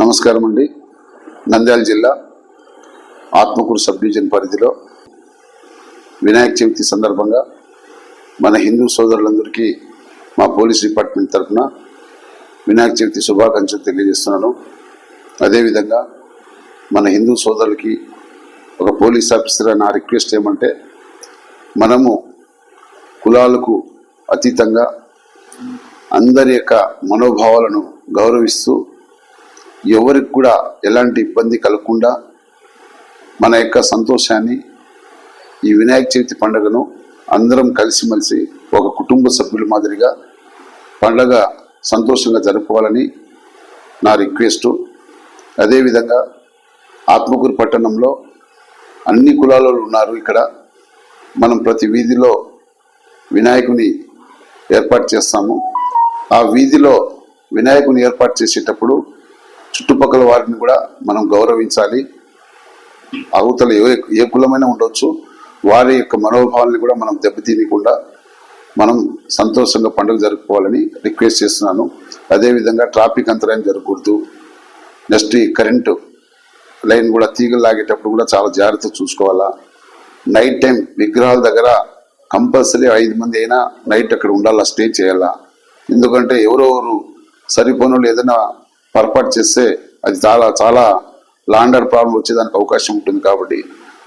నమస్కారం అండి. నంద్యాల జిల్లా ఆత్మకూరు సబ్ డివిజన్ పరిధిలో వినాయక చవితి సందర్భంగా మన హిందూ సోదరులందరికీ మా పోలీస్ డిపార్ట్మెంట్ తరఫున వినాయక చవితి శుభాకాంక్షలు తెలియజేస్తున్నాను. అదేవిధంగా మన హిందూ సోదరులకి ఒక పోలీస్ ఆఫీసర్ నా రిక్వెస్ట్ ఏమంటే మనము కులాలకు అతీతంగా అందరి యొక్క మనోభావాలను గౌరవిస్తూ ఎవరికి కూడా ఎలాంటి ఇబ్బంది కలగకుండా మన యొక్క సంతోషాన్ని ఈ వినాయక చవితి పండుగను అందరం కలిసిమెలిసి ఒక కుటుంబ సభ్యుల మాదిరిగా పండగ సంతోషంగా జరుపుకోవాలని నా రిక్వెస్టు. అదేవిధంగా ఆత్మకూరు పట్టణంలో అన్ని కులాలలో ఉన్నారు ఇక్కడ. మనం ప్రతి వీధిలో వినాయకుని ఏర్పాటు చేస్తాము. ఆ వీధిలో వినాయకుని ఏర్పాటు చేసేటప్పుడు చుట్టుపక్కల వారిని కూడా మనం గౌరవించాలి. అవతల ఏ ఏ కులమైనా ఉండొచ్చు. వారి యొక్క మనోభావాల్ని కూడా మనం దెబ్బతీయకుండా మనం సంతోషంగా పండుగ జరుపుకోవాలని రిక్వెస్ట్ చేస్తున్నాను. అదేవిధంగా ట్రాఫిక్ అంతరాయం జరగకూడదు. నెక్స్ట్ ఈ కరెంటు లైన్ కూడా తీగలు లాగేటప్పుడు కూడా చాలా జాగ్రత్త చూసుకోవాలా. నైట్ టైం విగ్రహాల దగ్గర కంపల్సరీ ఐదు మంది అయినా నైట్ అక్కడ ఉండాలా స్టే చేయాలా. ఎందుకంటే ఎవరెవరు సరిపోను ఏదైనా పొరపాటు చేస్తే అది చాలా చాలా లాండర్ ప్రాబ్లం వచ్చేదానికి అవకాశం ఉంటుంది కాబట్టి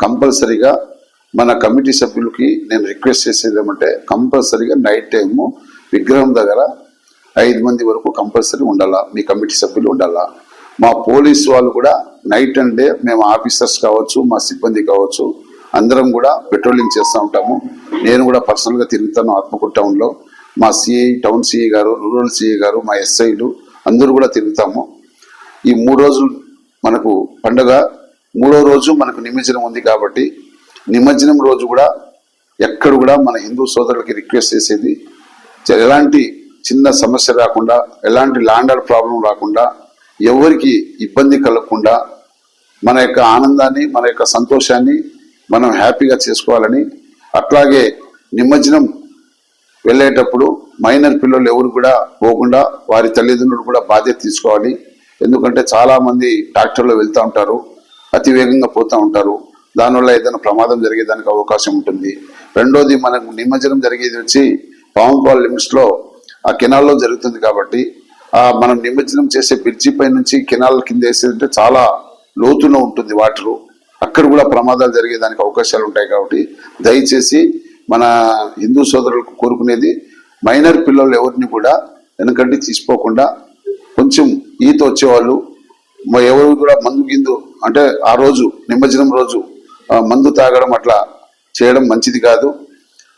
కంపల్సరీగా మన కమిటీ సభ్యులకి నేను రిక్వెస్ట్ చేసేది ఏమంటే కంపల్సరీగా నైట్ టైము విగ్రహం దగ్గర ఐదు మంది వరకు కంపల్సరీ ఉండాలా మీ కమిటీ సభ్యులు ఉండాలా. మా పోలీస్ వాళ్ళు కూడా నైట్ అండ్ డే మేము ఆఫీసర్స్ కావచ్చు మా సిబ్బంది కావచ్చు అందరం కూడా పెట్రోలింగ్ చేస్తూ ఉంటాము. నేను కూడా పర్సనల్గా తిరుగుతాను ఆత్మకూరు టౌన్లో. మా సిఐ టౌన్ సిఐ గారు రూరల్ సిఐ గారు మా ఎస్ఐలు అందరూ కూడా తిరుగుతాము. ఈ మూడు రోజులు మనకు పండగ మూడో రోజు మనకు నిమజ్జనం ఉంది కాబట్టి నిమజ్జనం రోజు కూడా ఎక్కడ కూడా మన హిందూ సోదరులకి రిక్వెస్ట్ చేసేది ఎలాంటి చిన్న సమస్య రాకుండా ఎలాంటి ల్యాండర్ ప్రాబ్లం రాకుండా ఎవరికి ఇబ్బంది కలగకుండా మన యొక్క ఆనందాన్ని మన యొక్క సంతోషాన్ని మనం హ్యాపీగా చేసుకోవాలని అట్లాగే నిమజ్జనం వెళ్ళేటప్పుడు మైనర్ పిల్లలు ఎవరు కూడా పోకుండా వారి తల్లిదండ్రులు కూడా బాధ్యత తీసుకోవాలి. ఎందుకంటే చాలామంది ట్రాక్టర్లో వెళ్తూ ఉంటారు అతి వేగంగా పోతూ ఉంటారు. దానివల్ల ఏదైనా ప్రమాదం జరిగేదానికి అవకాశం ఉంటుంది. రెండోది మనకు నిమజ్జనం జరిగేది వచ్చి పావంపాల్ లిమిట్స్ లిమిట్స్లో ఆ కెనాల్లో జరుగుతుంది కాబట్టి ఆ మనం నిమజ్జనం చేసే బ్రిడ్జి పై నుంచి కెనాల్ కింద వేసేదంటే చాలా లోతులో ఉంటుంది వాటరు. అక్కడ కూడా ప్రమాదాలు జరిగేదానికి అవకాశాలు ఉంటాయి కాబట్టి దయచేసి మన హిందూ సోదరులకు కోరుకునేది మైనర్ పిల్లలు ఎవరిని కూడా వెనకండి తీసుకోకుండా కొంచెం ఈత వచ్చేవాళ్ళు. ఎవరు కూడా మందు గిందు అంటే ఆ రోజు నిమజ్జనం రోజు మందు తాగడం అట్లా చేయడం మంచిది కాదు.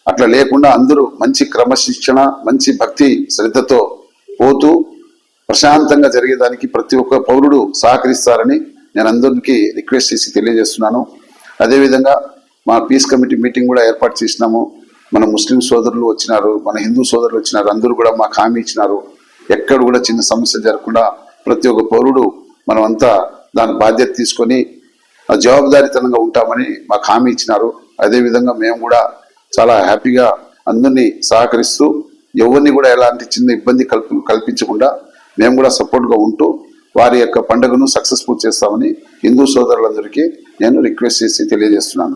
అట్లా లేకుండా అందరూ మంచి క్రమశిక్షణ మంచి భక్తి శ్రద్ధతో పోతూ ప్రశాంతంగా జరిగేదానికి ప్రతి ఒక్క పౌరుడు సహకరిస్తారని నేను అందరికీ రిక్వెస్ట్ చేసి తెలియజేస్తున్నాను. అదేవిధంగా మా పీస్ కమిటీ మీటింగ్ కూడా ఏర్పాటు చేసినాము. మన ముస్లిం సోదరులు వచ్చినారు మన హిందూ సోదరులు వచ్చినారు అందరూ కూడా మాకు హామీ ఇచ్చినారు. ఎక్కడ కూడా చిన్న సమస్య జరగకుండా ప్రతి ఒక్క పౌరుడు మనమంతా దాని బాధ్యత తీసుకొని ఆ జవాబుదారీతనంగా ఉంటామని మాకు హామీ ఇచ్చినారు. అదేవిధంగా మేము కూడా చాలా హ్యాపీగా అందరినీ సహకరిస్తూ ఎవరిని కూడా ఎలాంటి చిన్న ఇబ్బంది కల్పి కల్పించకుండా మేము కూడా సపోర్ట్గా ఉంటూ వారి యొక్క పండుగను సక్సెస్ఫుల్ చేస్తామని హిందూ సోదరులందరికీ నేను రిక్వెస్ట్ చేసి తెలియజేస్తున్నాను.